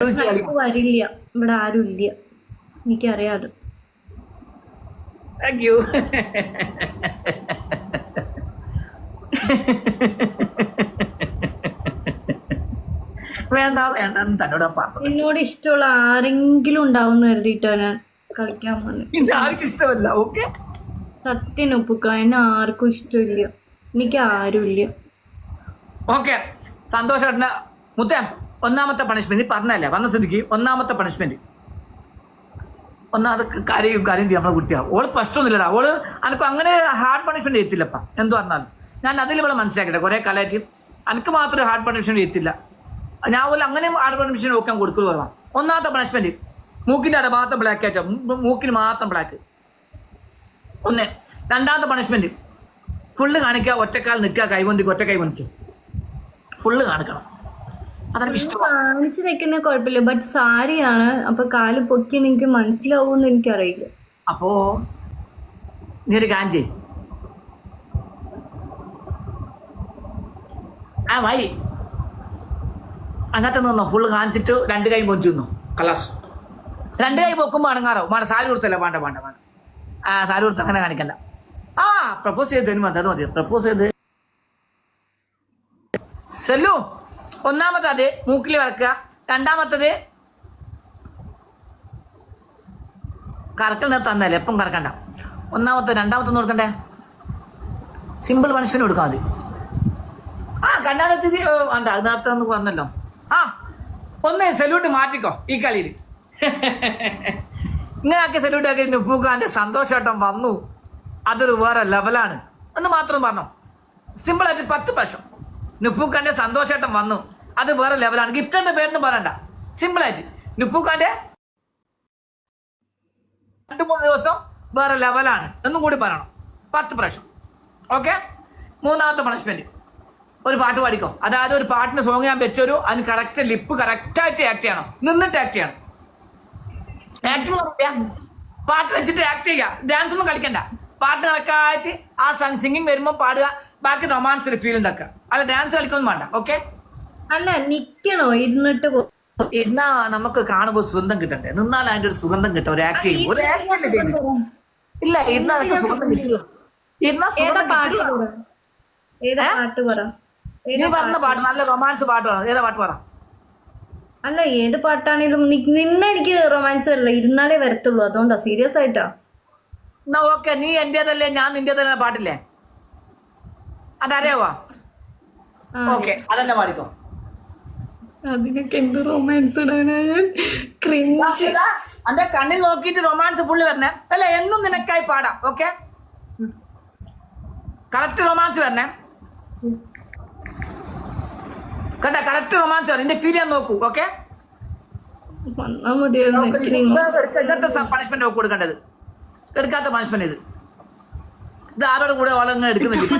വരില്ല. ഇവിടെ ആരും ഇല്ല എനിക്കറിയാതെ താങ്ക് യു വേണ്ട വേണ്ട തന്നോട് പറഞ്ഞു എന്നോട് ഇഷ്ടമുള്ള ആരെങ്കിലും ഉണ്ടാവും കരുതിയിട്ടാ ഞാൻ കളിക്കാൻ ഇന്ന് ആർക്കും ഇഷ്ടമല്ല ഓക്കെ? സത്യം ഒപ്പുക്ക എന്നെ ആർക്കും ഇഷ്ടമില്ല. എനിക്ക് ആരുമില്ല ഓക്കെ. സന്തോഷേട്ടന് മുത്തേ ഒന്നാമത്തെ പണിഷ്മെന്റ് പറഞ്ഞല്ലേ വന്ന സ്ഥിതിക്ക് ഒന്നാമത്തെ പണിഷ്മെന്റ് ഒന്നാമത് കാര്യം കാര്യം ചെയ്യും നമ്മളെ കുട്ടിയാ. ഓൾ പ്രശ്നമൊന്നുമില്ലടാ. ഓൾ അനക്ക് അങ്ങനെ ഹാർഡ് പണിഷ്മെന്റ് ചെയ്യത്തില്ലപ്പ. എന്ത് പറഞ്ഞാലും. ഞാൻ അതിൽ ഇവിടെ മനസ്സിലാക്കട്ടെ കുറേ കാലമായിട്ട് എനിക്ക് മാത്രം ഹാർഡ് പണിഷ്മെന്റ് ചെയ്യത്തില്ല. ഞാൻ പോലും അങ്ങനെ ഹാർഡ് പണിഷ്മെന്റ് നോക്കാൻ കൊടുക്കൽ പറയാം ഒന്നാമത്തെ പണിഷ്മെന്റ് മൂക്കിന്റെ അട മാത്രം ബ്ലാക്ക് ആയിട്ടോ മൂക്കിന് മാത്രം ബ്ലാക്ക് ഒന്ന്. രണ്ടാമത്തെ പണിഷ്മെന്റ് ഫുള്ള് കാണിക്കുക ഒറ്റക്കാൽ നിൽക്കുക കൈവന്തിക്ക് ഒറ്റ കൈവന്തിച്ച് ഫുള്ള് കാണിക്കണം. കാണിച്ചു വെക്കുന്ന കുഴപ്പമില്ല. ബട്ട് സാരിയാണ് അപ്പൊ കാൽ പൊക്കി എനിക്ക് മനസ്സിലാവുമെന്ന് എനിക്കറിയില്ല. അപ്പോ നീ ഒരു കാഞ്ചി ആ വൈ അങ്ങനത്തെ നിന്നോ ഫുള്ള് കാണിച്ചിട്ട് രണ്ട് കൈ പൊഞ്ചു നിന്നോ? കലാസ് രണ്ട് കൈ പൊക്കുമ്പോൾ അണങ്ങാറോ? വേണ്ട സാരി കൊടുത്തല്ല? വേണ്ട വേണ്ട വേണ്ട. ആ സാരി കൊടുത്ത് അങ്ങനെ കാണിക്കണ്ട. ആ പ്രപ്പോസ് ചെയ്ത് തരുമ്പോൾ അത് മതി. പ്രപ്പോസ് ചെയ്ത്. സെല്ലു. ഒന്നാമത്തത് മൂക്കിൽ വറക്കുക. രണ്ടാമത്തത് കറക്റ്റ് നിർത്താൻ തന്നല്ലേ എപ്പം കറക്കണ്ട. ഒന്നാമത്തെ രണ്ടാമത്തെ കൊടുക്കണ്ടേ? സിമ്പിൾ മനുഷ്യന് കൊടുക്കാം മതി. ആ കണ്ടാലെത്തി വേണ്ട നേരത്തെ ഒന്ന് പറഞ്ഞല്ലോ ആ ഒന്ന് സല്യൂട്ട് മാറ്റിക്കോ ഈ കളിയിൽ. ഇങ്ങനെ ആക്കി സല്യൂട്ട് ആക്കി നുഫൂഖാന്റെ സന്തോഷമായിട്ടും വന്നു. അതൊരു വേറെ ലെവലാണ് എന്ന് മാത്രം പറഞ്ഞോ. സിമ്പിളായിട്ട് പത്ത് വർഷം നുഫൂഖാന്റെ സന്തോഷേട്ടം വന്നു. അത് വേറെ ലെവലാണ് ഗിഫ്റ്റിന്റെ പേരൊന്നും പറയണ്ട. സിമ്പിളായിട്ട് നുപ്പൂക്കാന്റെ രണ്ട് മൂന്ന് ദിവസം വേറെ ലെവലാണ് എന്നും കൂടി പറയണം. പത്ത് പ്രാവശ്യം. ഓക്കെ മൂന്നാമത്തെ പണിഷ്മെന്റ് ഒരു പാട്ട് പാടിക്കോ. അതായത് ഒരു പാട്ടിന് സോങ് ഞാൻ വെച്ചൊരു അതിന് കറക്റ്റ് ലിപ്പ് കറക്റ്റായിട്ട് ആക്ട് ചെയ്യണം. നിന്നിട്ട് ആക്ട് ചെയ്യണം. ആക്ട് പാട്ട് വെച്ചിട്ട് ആക്ട് ചെയ്യുക ഡാൻസ് ഒന്നും കളിക്കണ്ട. പാട്ട് കണക്കായിട്ട് ആ സോങ് സിംഗിങ് വരുമ്പോൾ പാടുക. ബാക്കി റൊമാൻസ് ഫീൽ ഉണ്ടാക്കുക. അല്ല ഡാൻസ് കളിക്കൊന്നും വേണ്ട ഓക്കെ അല്ല നിക്കണോ? ഇരുന്നിട്ട് എന്നാ നമുക്ക് കാണുമ്പോൾ സുഗന്ധം കിട്ടണ്ടേ? നിന്നാൽ അതിന്റെ ഒരു സുഗന്ധം കിട്ടും. ഒരു ആക്ട് ചെയ്യുമ്പോൾ ഒരു ആക്ട് ഇല്ല ഇന്ന് അതൊക്കെ സുഗന്ധം കിട്ടില്ല. ഇന്നാ സുഗന്ധം കിട്ടില്ല. നീ പറഞ്ഞ പാട്ട്? നല്ല റൊമാൻസ് പാട്ടാണ് ഏതാ പാട്ട് പറ? അല്ല ഏത് പാട്ടാണേലും നിന്നെനിക്ക് നിന്ന എനിക്ക് റൊമാൻസ് അല്ല ഇരുന്നാലേ വരത്തുള്ളൂ. അതുകൊണ്ടാ സീരിയസ് ആയിട്ടാ. എന്നാ ഓക്കെ നീ എന്റേതല്ലേ ഞാൻ നിന്റേതല്ലേ പാട്ടില്ലേ? അതറിയാവോ? ഓക്കെ അതന്നെ പാടിക്കോ. അതിനൊക്കെ എന്ത് റൊമാൻസ് ക്രിഞ്ച് അന്റെ കണ്ണിൽ നോക്കിയിട്ട് റൊമാൻസ് ഫുള്ള് വരണേ. അല്ല എന്നും നിനക്കായി പാടാം ഓക്കെ? കറക്റ്റ് റൊമാൻസ് വരണേ. കേട്ടാ കറക്റ്റ് റൊമാൻസ് വരണം. എന്റെ ഫീൽ ഞാൻ നോക്കൂ ഓക്കെ? ഇന്നത്തെ പണിഷ്മെന്റ് കൊടുക്കേണ്ടത്. എടുക്കാത്ത പണിഷ്മെന്റ് ഇത് ഇത് ആരോട് കൂടെ ഓളങ്ങ് എടുക്കുന്നില്ല